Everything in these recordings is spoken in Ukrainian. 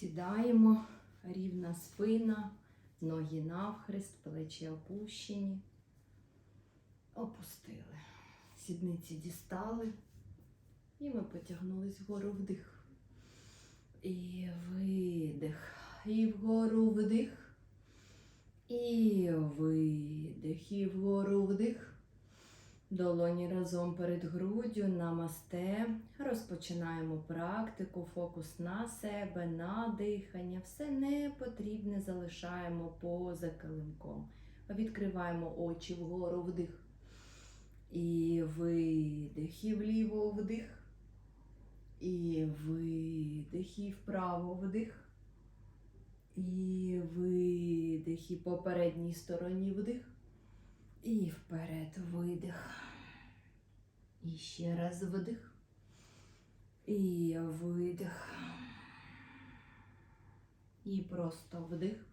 Сідаємо, рівна спина, ноги навхрест, плечі опущені. Опустили. Сідниці дістали. І ми потягнулись вгору вдих. І видих. І вгору вдих. І видих. І вгору вдих. Долоні разом перед груддю, намасте. Розпочинаємо практику, фокус на себе, на дихання. Все непотрібне залишаємо поза килимком. Відкриваємо очі вгору вдих. І видих, і вліво вдих. І видих, і вправо вдих. І видих, і по стороні вдих. І вперед видих. І ще раз вдих. І видих. І просто вдих.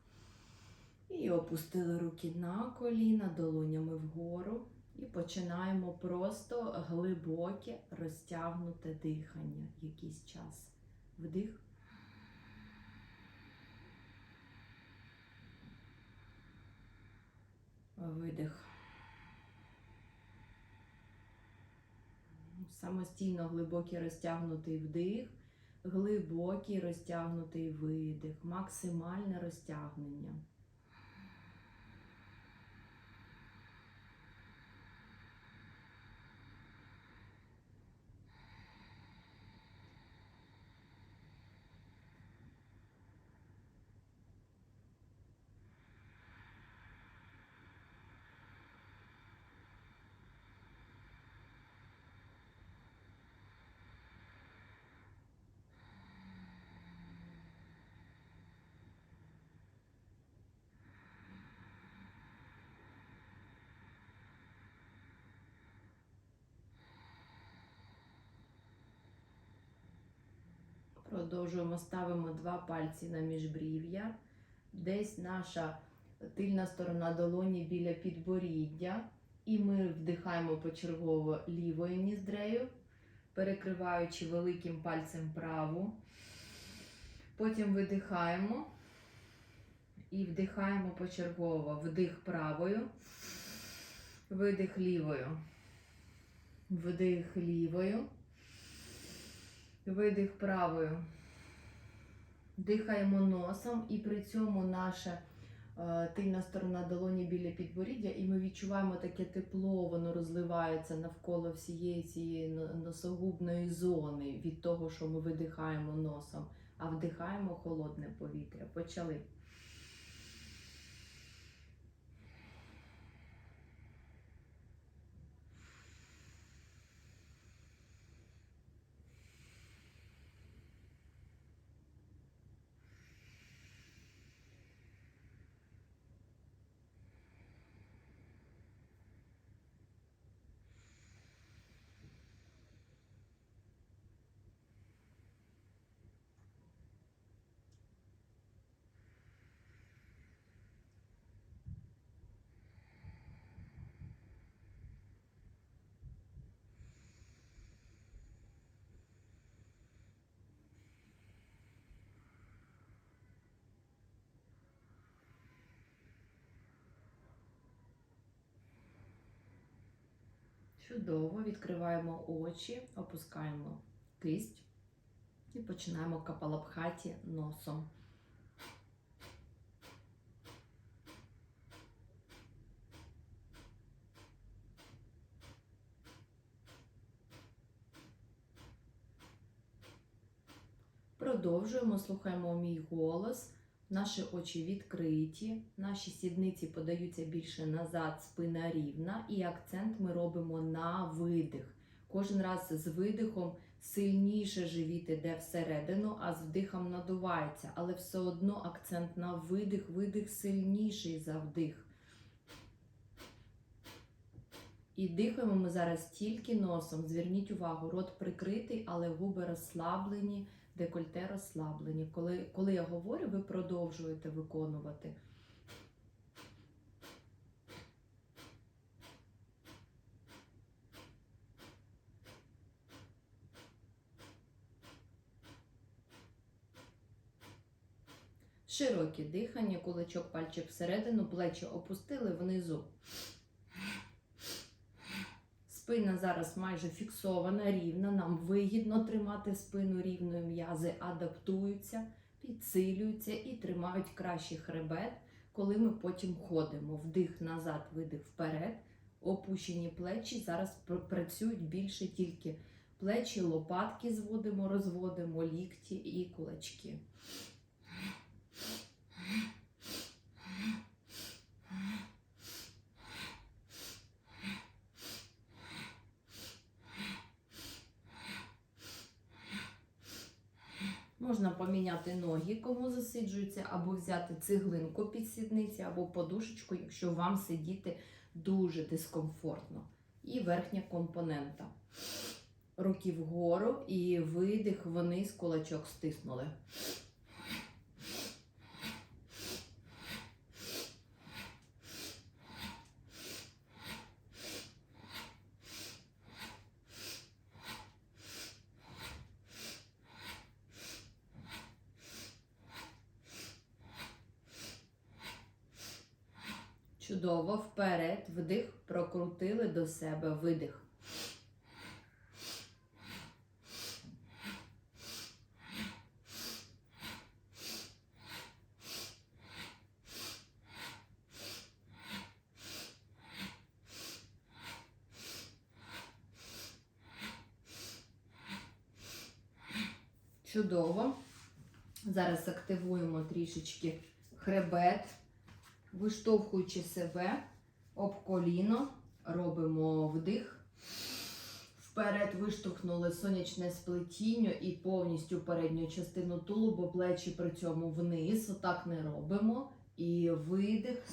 І опустили руки на коліна, долонями вгору. І починаємо просто глибоке розтягнуте дихання якийсь час. Вдих. Видих. Самостійно глибокий розтягнутий вдих, глибокий розтягнутий видих, максимальне розтягнення. Продовжуємо, ставимо два пальці на міжбрів'я. Десь наша тильна сторона долоні біля підборіддя. І ми вдихаємо почергово лівою ніздрею, перекриваючи великим пальцем праву. Потім видихаємо і вдихаємо почергово. Вдих правою, видих лівою, вдих лівою. Видих правою. Дихаємо носом, і при цьому наша е, тильна сторона долоні біля підборіддя, і ми відчуваємо таке тепло, воно розливається навколо всієї цієї носогубної зони від того, що ми видихаємо носом, а вдихаємо холодне повітря. Почали. Чудово, відкриваємо очі, опускаємо кисть і починаємо капалабхаті носом. Продовжуємо, слухаємо мій голос. Наші очі відкриті, наші сідниці подаються більше назад, спина рівна, і акцент ми робимо на видих. Кожен раз з видихом сильніше живіт іде всередину, а з вдихом надувається, але все одно акцент на видих, видих сильніший за вдих. І дихаємо ми зараз тільки носом. Зверніть увагу, рот прикритий, але губи розслаблені, декольте розслаблені. Коли, коли я говорю, ви продовжуєте виконувати. Широке дихання, кулачок, пальчик всередину, плечі опустили внизу. Спина зараз майже фіксована, рівна. Нам вигідно тримати спину рівною. М'язи адаптуються, підсилюються і тримають кращий хребет, коли ми потім ходимо. Вдих назад, видих вперед. Опущені плечі зараз працюють більше тільки плечі, лопатки зводимо, розводимо, лікті і кулачки. Можна поміняти ноги, кому засиджується, або взяти цеглинку під сідниці, або подушечку, якщо вам сидіти дуже дискомфортно. І верхня компонента. Руки вгору і видих вниз, кулачок стиснули. Чудово, вперед, вдих, прокрутили до себе видих. Чудово. Зараз активуємо трішечки хребет, виштовхуючи себе об коліно, робимо вдих. Вперед виштовхнули сонячне сплетіння і повністю передню частину тулубу, плечі при цьому вниз. Отак не робимо. І видих,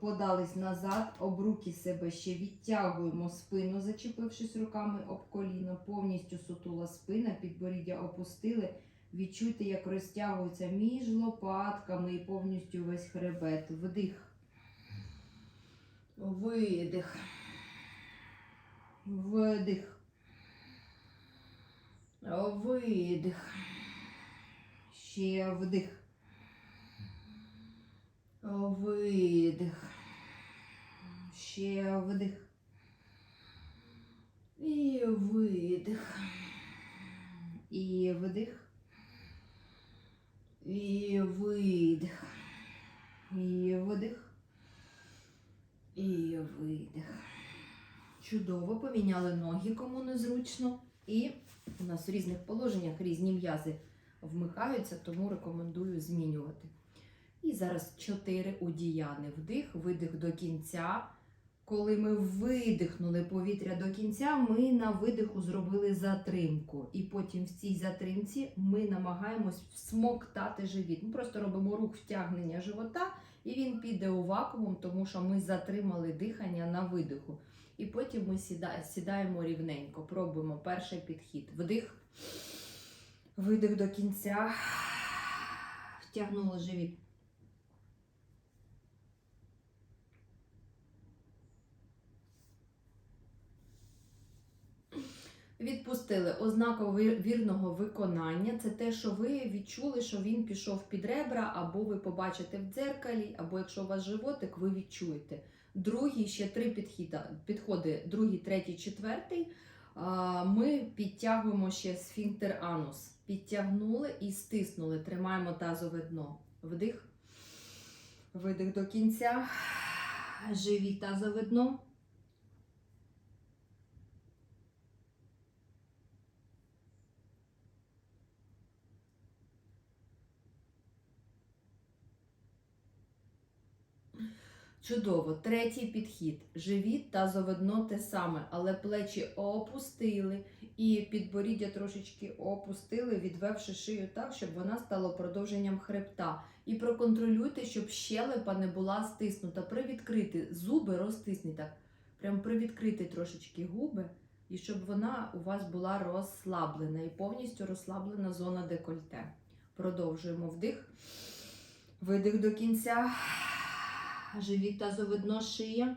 подались назад, об руки себе ще відтягуємо спину, зачепившись руками об коліно, повністю сутула спина, підборіддя опустили. Відчуйте, як розтягується між лопатками і повністю весь хребет. Вдих. Видих. Вдих. Видих. Ще вдих. Видих. Ще вдих. І видих. І вдих. І видих. І видих. І видих. Чудово, поміняли ноги, кому незручно. І у нас в різних положеннях різні м'язи вмикаються, тому рекомендую змінювати. І зараз чотири удіяни. Вдих, видих до кінця. Коли ми видихнули повітря до кінця, ми на видиху зробили затримку. І потім в цій затримці ми намагаємось всмоктати живіт. Ми просто робимо рух втягнення живота, і він піде у вакуум, тому що ми затримали дихання на видиху. І потім ми сідаємо рівненько. Пробуємо перший підхід. Вдих, видих до кінця. Втягнули живіт. Відпустили ознака вірного виконання. Це те, що ви відчули, що він пішов під ребра, або ви побачите в дзеркалі, або якщо у вас животик, ви відчуєте. Другий ще три підхіда, підходи, другий, третій, четвертий. Ми підтягуємо ще сфінктер анус. Підтягнули і стиснули. Тримаємо тазове дно. Вдих. Видих до кінця. Живіть тазове дно. Чудово. Третій підхід. Живіт та заведно те саме, але плечі опустили і підборіддя трошечки опустили, відвевши шию так, щоб вона стала продовженням хребта. І проконтролюйте, щоб щелепа не була стиснута. Привідкрити зуби, розтисніть так. Прям привідкрити трошечки губи, і щоб вона у вас була розслаблена і повністю розслаблена зона декольте. Продовжуємо вдих. Видих до кінця живіт тазовидно шия.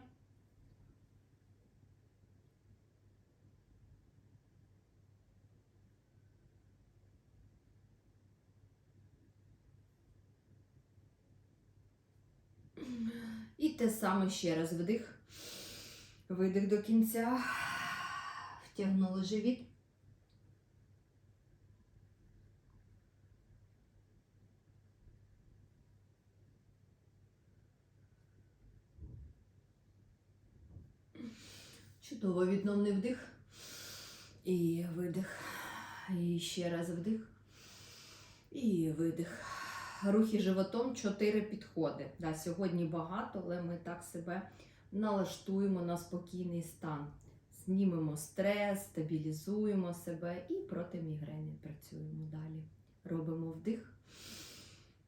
І те саме ще раз вдих, видих до кінця, втягнули живіт. Чудово відновний вдих. І видих. І ще раз вдих. І видих. Рухи животом 4 підходи. Да, сьогодні багато, але ми так себе налаштуємо на спокійний стан. Знімемо стрес, стабілізуємо себе і проти мігрені працюємо далі. Робимо вдих.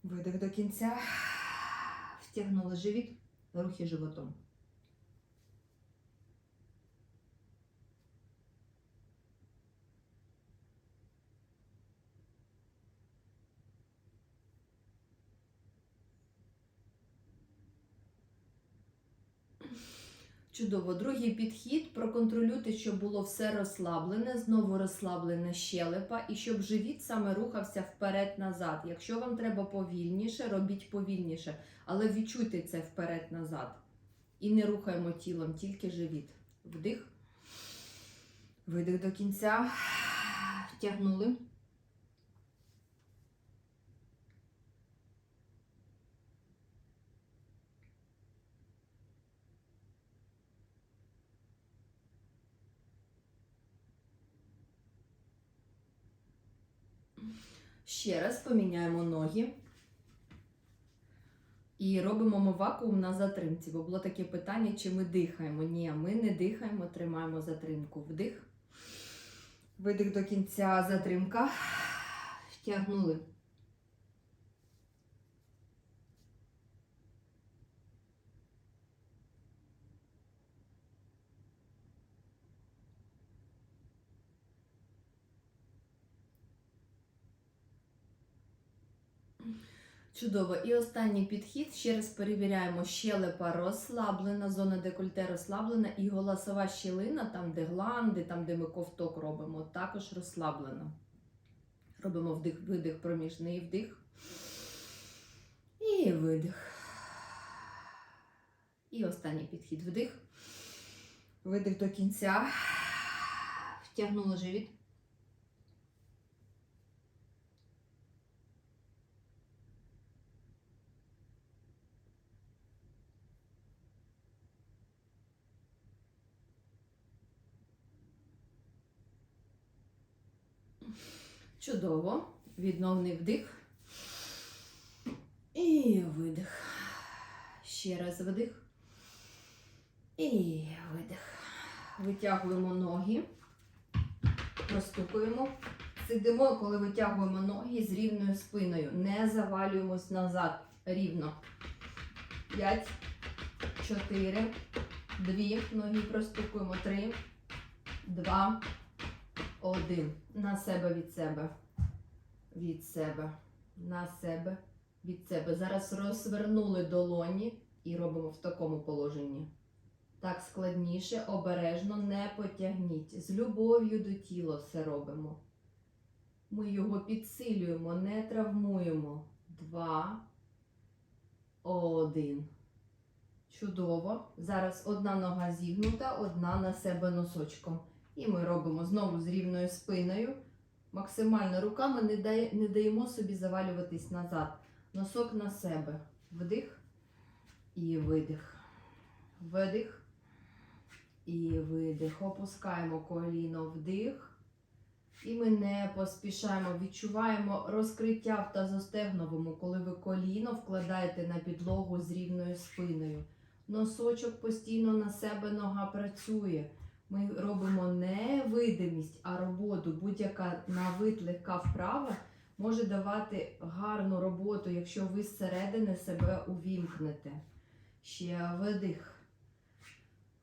Видих до кінця. Втягнули живіт. Рухи животом. Чудово. Другий підхід. Проконтролюйте, щоб було все розслаблене, знову розслаблена щелепа, і щоб живіт саме рухався вперед-назад. Якщо вам треба повільніше, робіть повільніше, але відчуйте це вперед-назад. І не рухаємо тілом, тільки живіт. Вдих. Видих до кінця. Втягнули. Ще раз поміняємо ноги. І робимо ми вакуум на затримці, бо було таке питання, чи ми дихаємо. Ні, ми не дихаємо, тримаємо затримку. Вдих. Видих до кінця затримка. Втягнули. Чудово. І останній підхід. Ще раз перевіряємо, щелепа розслаблена, зона декольте розслаблена, і голосова щілина, там, де гланди, там, де ми ковток робимо, також розслаблена. Робимо вдих, видих, проміжний вдих. І видих. І останній підхід. Вдих. Видих до кінця. Втягнули живіт. Чудово. Відновний вдих. І видих. Ще раз вдих. І видих. Витягуємо ноги. Розстукуємо. Сидимо, коли витягуємо ноги з рівною спиною. Не завалюємось назад. Рівно. П'ять, чотири, дві. Ноги простукуємо. Три, два, один. На себе від себе. Від себе. На себе. Від себе. Зараз розвернули долоні і робимо в такому положенні. Так складніше, обережно не потягніть. З любов'ю до тіла все робимо. Ми його підсилюємо, не травмуємо. Два. Один. Чудово. Зараз одна нога зігнута, одна на себе носочком. І ми робимо знову з рівною спиною. Максимально руками не, дає, не даємо собі завалюватись назад. Носок на себе. Вдих і видих. Видих і видих. Опускаємо коліно вдих. І ми не поспішаємо, відчуваємо розкриття в тазостегновому, коли ви коліно вкладаєте на підлогу з рівною спиною. Носочок постійно на себе нога працює. Ми робимо не видимість, а роботу. Будь-яка на вид легка вправа може давати гарну роботу, якщо ви зсередини себе увімкнете. Ще видих.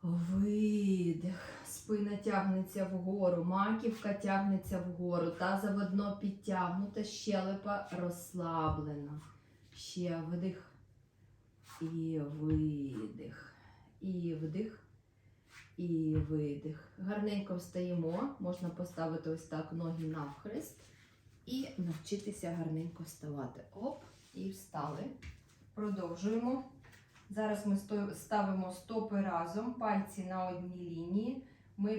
Видих. Спина тягнеться вгору, маківка тягнеться вгору, тазоводно підтягнута, щелепа розслаблена. Ще вдих. І видих. І вдих. І видих. Гарненько встаємо. Можна поставити ось так ноги навхрест і навчитися гарненько вставати. Оп, і встали. Продовжуємо. Зараз ми ставимо стопи разом, пальці на одній лінії. Ми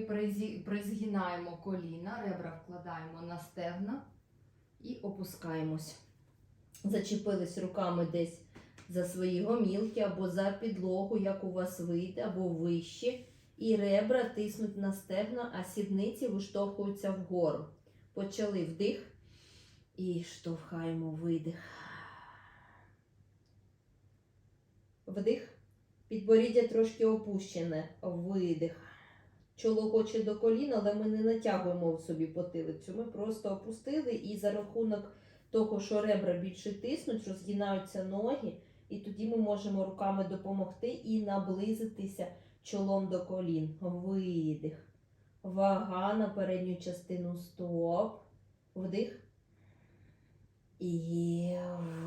призгинаємо коліна, ребра вкладаємо на стегна і опускаємось. Зачепились руками десь за свої гомілки або за підлогу, як у вас вийде, або вище. І ребра тиснуть на стегна, а сідниці виштовхуються вгору. Почали вдих і штовхаємо видих. Вдих. Підборіддя трошки опущене. Видих. Чоло хоче до коліна, але ми не натягуємо в собі потилицю. Ми просто опустили і за рахунок того, що ребра більше тиснуть, розгинаються ноги, і тоді ми можемо руками допомогти і наблизитися чолом до колін. Видих. Вага на передню частину стоп. Вдих. І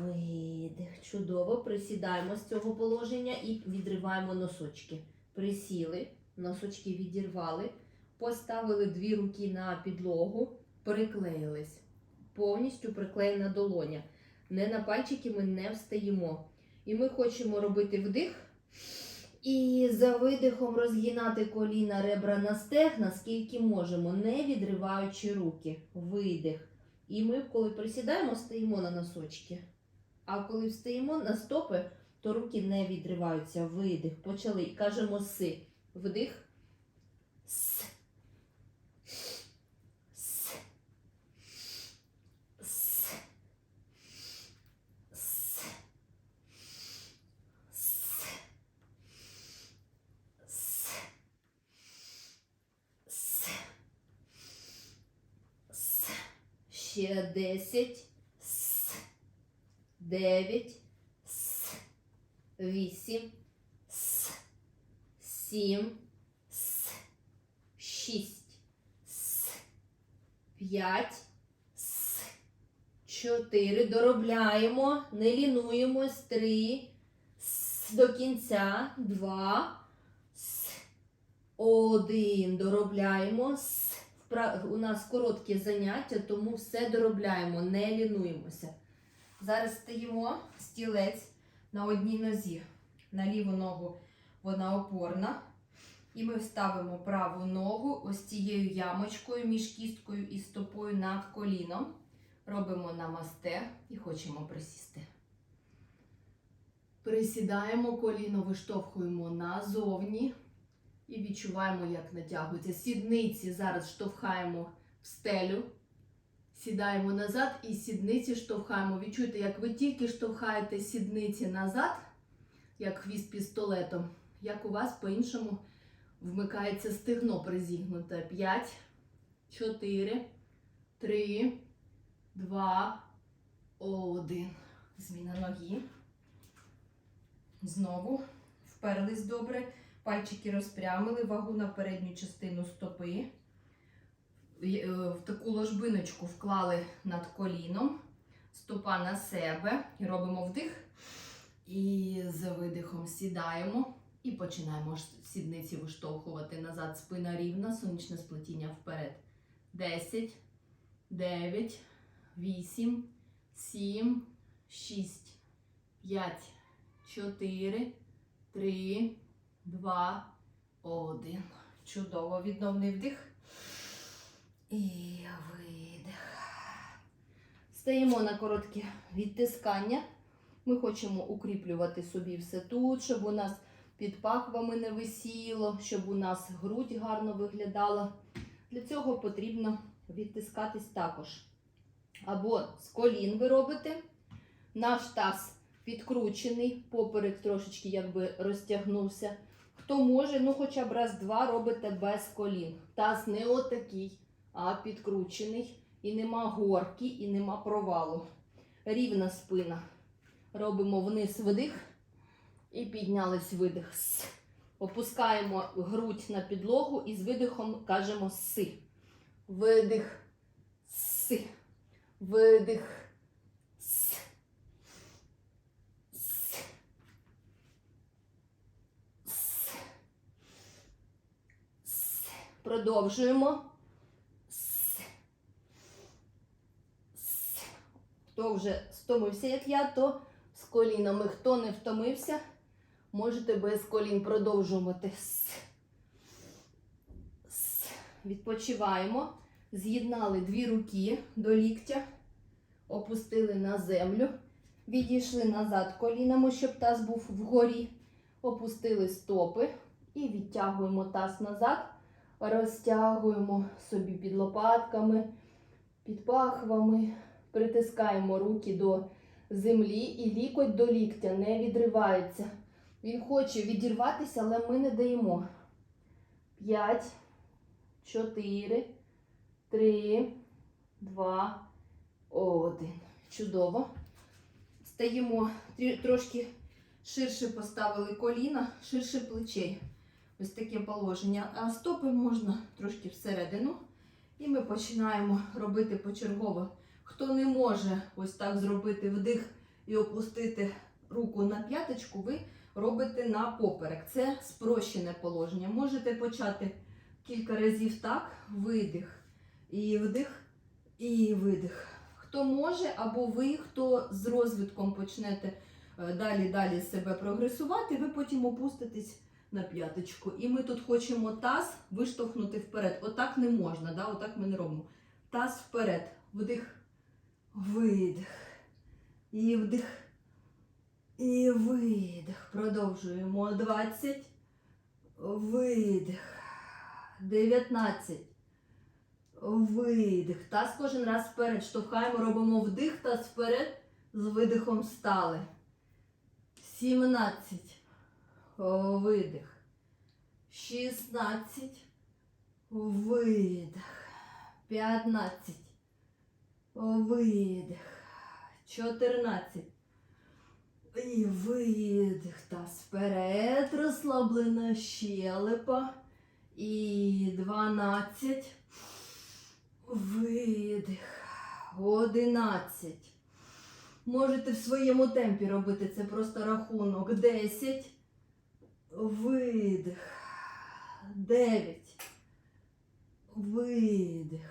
видих. Чудово. Присідаємо з цього положення і відриваємо носочки. Присіли, носочки відірвали, поставили дві руки на підлогу, приклеїлись. Повністю приклеєна долоня. Не на пальчики ми не встаємо. І ми хочемо робити вдих. І за видихом розгинати коліна ребра на стегна, скільки можемо, не відриваючи руки. Видих. І ми, коли присідаємо, стоїмо на носочки. А коли встаємо на стопи, то руки не відриваються. Видих. Почали. Кажемо си. Вдих. С. С. С. С. С. С. С. Ще десять. С. Дев'ять. С. Вісім. С. Сім. С. Шість. С. П'ять. С. Чотири. Доробляємо. Не лінуємось. Три. С. До кінця. Два. С. Один. Доробляємо. С. У нас короткі заняття, тому все доробляємо, не лінуємося. Зараз стоїмо стілець на одній нозі. На ліву ногу вона опорна. І ми вставимо праву ногу ось цією ямочкою між кісткою і стопою над коліном. Робимо намасте і хочемо присісти. Присідаємо, коліно виштовхуємо назовні. І відчуваємо, як натягуються. Сідниці зараз штовхаємо в стелю. Сідаємо назад і сідниці штовхаємо. Відчуйте, як ви тільки штовхаєте сідниці назад, як хвіст пістолетом, як у вас по-іншому вмикається стегно призігнуте. 5, 4, 3, 2, 1. Зміна ноги. Знову вперлись добре. Пальчики розпрямили, вагу на передню частину стопи. Е, В таку ложбиночку вклали над коліном, стопа на себе. І робимо вдих. І з видихом сідаємо. І починаємо сідниці виштовхувати назад. Спина рівна, сонячне сплетіння вперед. 10, 9, 8, 7, 6, 5, 4, 3, Два, один. Чудово. Відновний вдих. І видих. Стаємо на коротке відтискання. Ми хочемо укріплювати собі все тут, щоб у нас під пахвами не висіло, щоб у нас грудь гарно виглядала. Для цього потрібно відтискатись також. Або з колін ви робите. Наш таз підкручений, поперек трошечки якби розтягнувся. Хто може, ну хоча б раз-два робите без колін. Таз не отакий, а підкручений. І нема горки, і нема провалу. Рівна спина. Робимо вниз видих і піднялись видих. С. Опускаємо грудь на підлогу і з видихом кажемо си. Видих. Си. Видих. С. С. С. С. Продовжуємо. С. С. Хто вже стомився, як я, то з колінами. Хто не втомився, Можете без колін продовжувати. С. С. Відпочиваємо. З'єднали дві руки до ліктя, опустили на землю, відійшли назад колінами, щоб таз був вгорі. Опустили стопи і відтягуємо таз назад, розтягуємо собі під лопатками, під пахвами, притискаємо руки до землі і лікоть до ліктя не відривається. Він хоче відірватися, але ми не даємо. П'ять, чотири, три, два, один. Чудово. Стаємо трошки ширше поставили коліна, ширше плечей. Ось таке положення. А стопи можна трошки всередину. І ми починаємо робити почергово. Хто не може ось так зробити вдих і опустити руку на п'яточку, ви робите на поперек. Це спрощене положення. Можете почати кілька разів так, видих, і вдих, і видих. Хто може, або ви, хто з розвитком почнете е, далі далі себе прогресувати, ви потім опуститесь на п'яточку. І ми тут хочемо таз виштовхнути вперед. Отак не можна, да? отак ми не робимо. Таз вперед. Вдих, видих. І вдих. І видих. Продовжуємо. 20. Видих. 19. Видих. Таз кожен раз вперед. Штовхаємо, робимо вдих, таз вперед. З видихом стали. 17. Видих. 16. Видих. 15. Видих. 14. І видих. Таз вперед. Розслаблена щелепа. І 12. Видих. 11. Можете в своєму темпі робити. Це просто рахунок. 10. Видих. 9. Видих.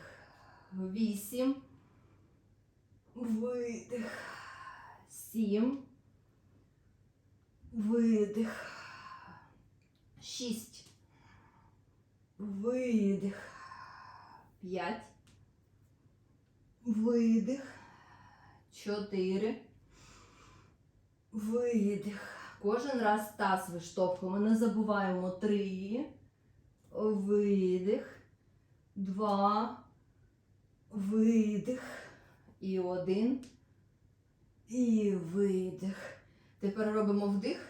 8. Видих. 7. Видих. 6. Видих. 5. Видих. 4. Видих. Кожен раз таз виштовхуємо. Не забуваємо 3. Видих. 2. Видих. І 1. І видих. Тепер робимо вдих.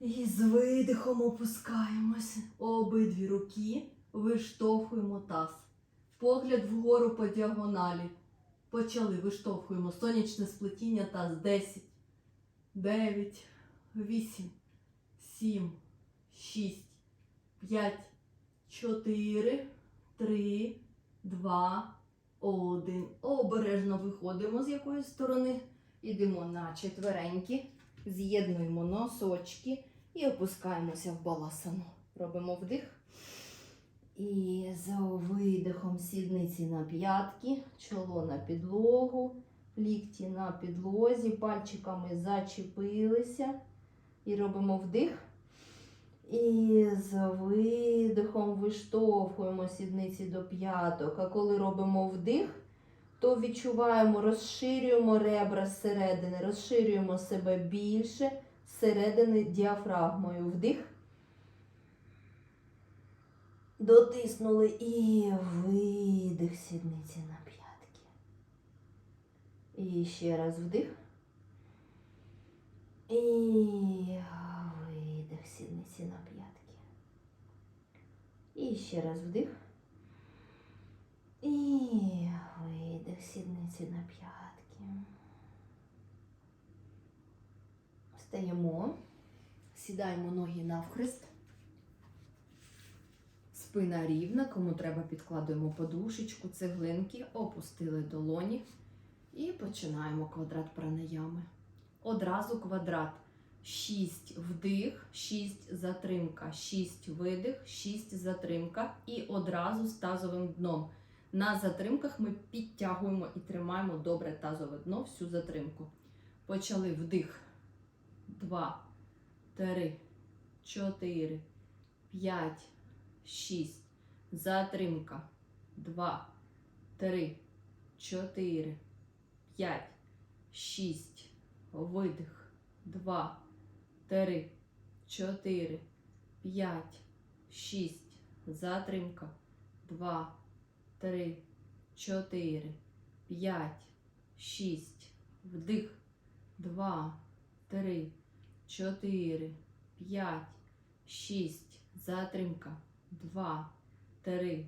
І з видихом опускаємося. Обидві руки виштовхуємо таз. Погляд вгору по діагоналі. Почали, виштовхуємо. Сонячне сплетіння таз. 10, 9, 8, 7, 6, 5, 4, 3, 2, 1. Обережно виходимо з якоїсь сторони. Ідемо на четвереньки. З'єднуємо носочки і опускаємося в баласану. Робимо вдих. І з видихом сідниці на п'ятки, чоло на підлогу, лікті на підлозі, пальчиками зачепилися. І робимо вдих. І з видихом виштовхуємо сідниці до п'яток. А коли робимо вдих, то відчуваємо, розширюємо ребра зсередини, розширюємо себе більше зсередини діафрагмою. Вдих. Дотиснули і видих сідниці на п'ятки. І ще раз вдих. І видих сідниці на п'ятки. І ще раз вдих. І видих сідниці на п'ятки. Встаємо, сідаємо ноги навхрест. Спина рівна, кому треба, підкладуємо подушечку, цеглинки, опустили долоні і починаємо квадрат пранаями. Одразу квадрат. 6 вдих, 6 затримка, 6 видих, 6 затримка і одразу з тазовим дном. На затримках ми підтягуємо і тримаємо добре тазове дно, всю затримку. Почали вдих. 2, три, чотири, п'ять, шість. Затримка. Два, три, чотири, п'ять, шість. Видих. Два, три, чотири, п'ять, шість. Затримка. Два, три, чотири, п'ять, шість. Вдих. Два, три, чотири, п'ять, шість. Затримка. Два, три,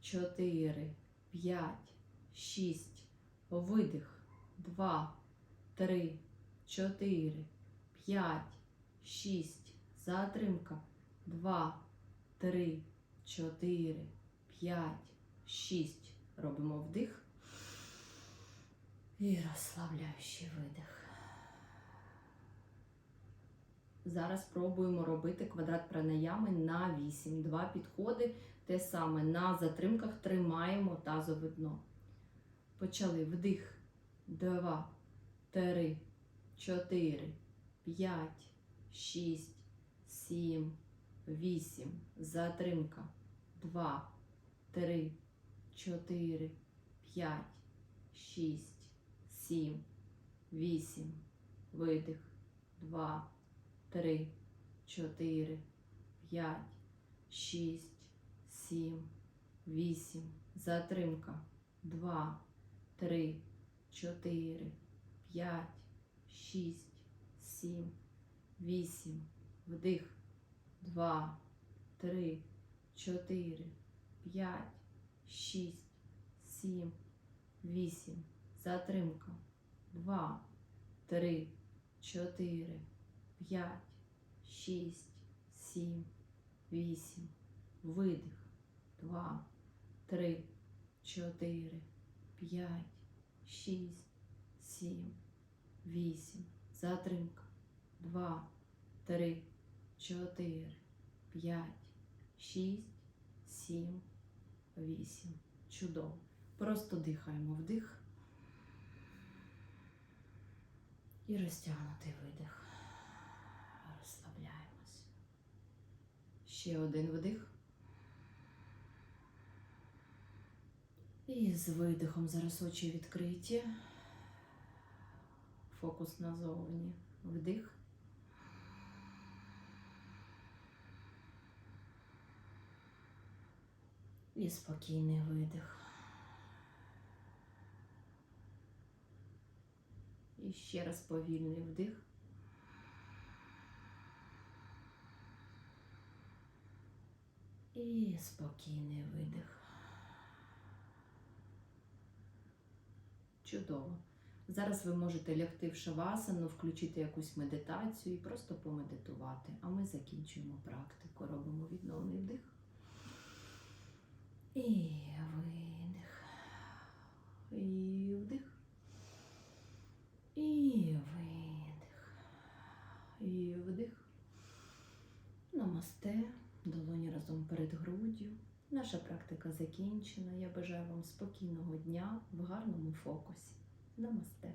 чотири, п'ять, шість. Видих. Два, три, чотири, п'ять, шість. Затримка. Два, три, чотири, п'ять, шість. Робимо вдих. І розслабляючий видих. Зараз пробуємо робити квадрат пранаями на 8. Два підходи. Те саме на затримках тримаємо тазове дно. Почали вдих. Два, три, чотири, п'ять, шість, сім, вісім. Затримка. Два, три, чотири, п'ять, шість, сім, вісім. Видих. Два, три, чотири, п'ять, шість, сім, вісім. Затримка. Два, три, чотири, п'ять, шість, сім, вісім. Вдих. Два, три, чотири, п'ять, шість, сім, вісім. Затримка. Два, три, чотири, п'ять, шість, сім, вісім. Видих. Два, три, чотири, п'ять, шість, сім, вісім. Затримка. Два, три, чотири, п'ять, шість, сім, вісім. Чудово. Просто дихаємо вдих. І розтягнутий видих. Розслабляємось. Ще один вдих. І з видихом зараз очі відкриті. Фокус назовні. Вдих. І спокійний видих. І ще раз повільний вдих. І спокійний видих. Чудово. Зараз ви можете лягти в шавасану, включити якусь медитацію і просто помедитувати. А ми закінчуємо практику. Робимо відновний вдих. І видих. І вдих. І видих. І вдих. Намасте. Долоні разом перед груддю. Наша практика закінчена. Я бажаю вам спокійного дня в гарному фокусі. Намасте.